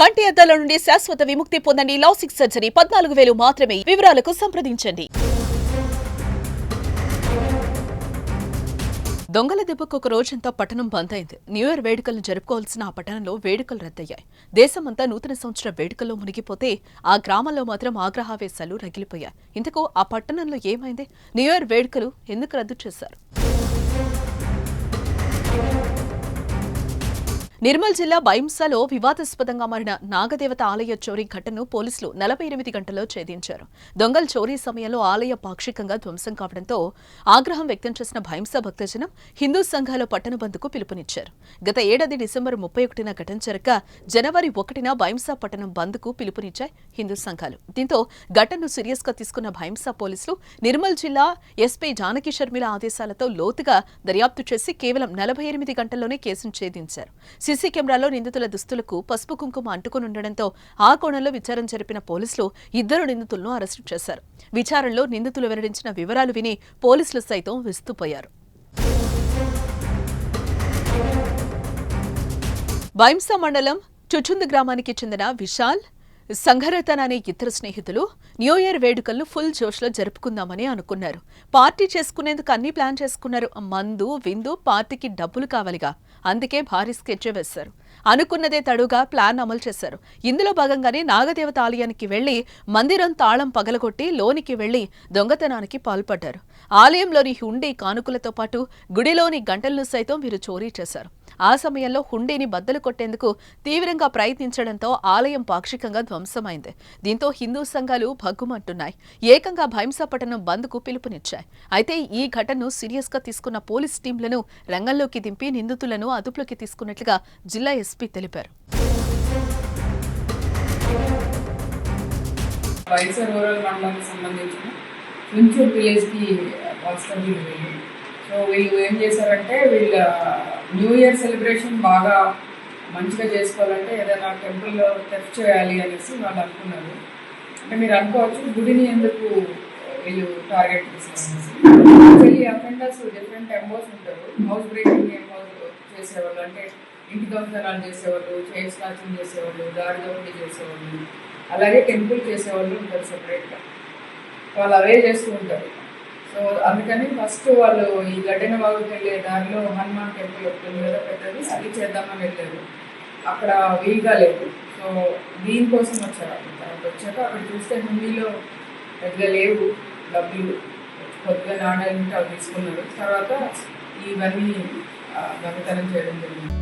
కంటి అద్దాల నుండి శాశ్వత విముక్తి పొందండి లాసిక్ సర్జరీ. పద్నాలుగు వేలు మాత్రమే వివరాలకు సంప్రదించండి. దొంగల దెబ్బకు ఒక రోజంతా పట్టణం బంద్ అయింది. న్యూ ఇయర్ వేడుకలను జరుపుకోవాల్సిన ఆ పట్టణంలో వేడుకలు రద్దయ్యాయి. దేశమంతా నూతన సంవత్సర వేడుకల్లో మునిగిపోతే ఆ గ్రామంలో మాత్రం ఆగ్రహావేశాలు రగిలిపోయాయి. ఇంతకు ఆ పట్టణంలో ఏమైంది? న్యూ ఇయర్ వేడుకలు ఎందుకు రద్దు చేశారు? నిర్మల్ జిల్లా బైంసాలో వివాదాస్పదంగా మారిన నాగదేవత ఆలయ చోరీ ఘటనను పోలీసులు నలభై ఎనిమిది గంటల్లో ఛేదించారు. దొంగల చోరీ సమయంలో ఆలయ పాక్షికంగా ధ్వంసం కావడంతో ఆగ్రహం వ్యక్తం చేసిన భైంసా భక్తజనం హిందూ సంఘాల పట్టణ బంద్కు పిలుపునిచ్చారు. గత ఏడాది డిసెంబర్ ముప్పై ఒకటిన ఘటన జరగ జనవరి ఒకటిన భైంసా పట్టణం బంద్కు పిలుపునిచ్చాయి హిందూ సంఘాలు. దీంతో ఘటనను సీరియస్గా తీసుకున్న భైంసా పోలీసులు నిర్మల్ జిల్లా ఎస్పీ జానకి షర్మిల ఆదేశాలతో లోతుగా దర్యాప్తు చేసి కేవలం నలభై ఎనిమిది గంటల్లోనే కేసును ఛేదించారు. సీసీ కెమెరాలో నిందితుల దుస్తులకు పసుపు కుంకుమ అంటుకుని ఉండడంతో ఆ కోణంలో విచారణ జరిపిన పోలీసులు ఇద్దరు నిందితులను అరెస్టు చేశారు. విచారణలో నిందితులు వెల్లడించిన వివరాలు విని పోలీసులు సైతం విస్తుపోయారు. బైంసా మండలం చుచుందు గ్రామానికి చెందిన విశాల్ సంఘరతన్ అనే ఇద్దరు స్నేహితులు న్యూ ఇయర్ వేడుకలను ఫుల్ జోష్లో జరుపుకుందామని అనుకున్నారు. పార్టీ చేసుకునేందుకు అన్ని ప్లాన్ చేసుకున్నారు. మందు విందు పార్టీకి డబ్బులు కావాలిగా. అందుకే భారీ స్కెచ్ వేశారు. అనుకున్నదే తడుగా ప్లాన్ అమలు చేశారు. ఇందులో భాగంగానే నాగదేవత ఆలయానికి వెళ్ళి మందిరం తాళం పగలగొట్టి లోనికి వెళ్ళి దొంగతనానికి పాల్పడ్డారు. ఆలయంలోని హుండీ కానుకలతో పాటు గుడిలోని గంటలను సైతం వీరు చోరీ చేశారు. ఆ సమయంలో హుండీని బద్దలు కొట్టేందుకు తీవ్రంగా ప్రయత్నించడంతో ఆలయం పాక్షికంగా ధ్వంసమైంది. దీంతో హిందూ సంఘాలు భగ్గుమంటున్నాయి. ఏకంగా భైంసపట్టణం బంద్కు పిలుపునిచ్చాయి. అయితే ఈ ఘటనను సీరియస్గా తీసుకున్న పోలీస్ టీంలను రంగంలోకి దింపి నిందితులను అదుపులోకి తీసుకున్నట్లుగా జిల్లా ఎస్పీ తెలిపారు. వైఎస్ఆర్ రూరల్ మండలానికి సంబంధించిన కుంచూరు విలేజ్కి వస్తారు సో వీళ్ళు ఏం చేశారంటే వీళ్ళ న్యూ ఇయర్ సెలబ్రేషన్ బాగా మంచిగా చేసుకోవాలంటే ఏదైనా టెంపుల్లో టెస్ట్ చేయాలి అనేసి వాళ్ళు అనుకున్నారు. అంటే మీరు అనుకోవచ్చు గుడిని ఎందుకు వీళ్ళు టార్గెట్ చేశారు అఫెండర్స్ డిఫరెంట్ ఎంబోస్ ఉంటారు. హౌస్ బ్రేకింగ్ ఎంబోస్ చేసేవాళ్ళు? అంటే ఇంటి దొంగతనాలు చేసేవాళ్ళు చైన్ స్నాచింగ్ చేసేవాళ్ళు దారి దోపిడీ చేసేవాళ్ళు. అలాగే టెంపుల్ చేసేవాళ్ళు ఉంటారు సెపరేట్గా వాళ్ళు అవే చేస్తూ ఉంటారు. సో అందుకని ఫస్ట్ వాళ్ళు ఈ గడ్డెన బాగుకి వెళ్ళే దారిలో హనుమాన్ టెంపుల్ ఒకటి కదా పెద్దది అది చేద్దామని వెళ్ళారు. అక్కడ వీలుగా లేదు. సో దీనికోసం వచ్చారు. అక్కడ తర్వాత వచ్చాక అక్కడ చూస్తే హిందీలో పెద్దగా లేవు. డబ్బులు కొద్దిగా నాణ్యాలు అవి తీసుకున్నారు. తర్వాత ఇవన్నీ ఆ, దొంగతనం చేయడం జరిగింది.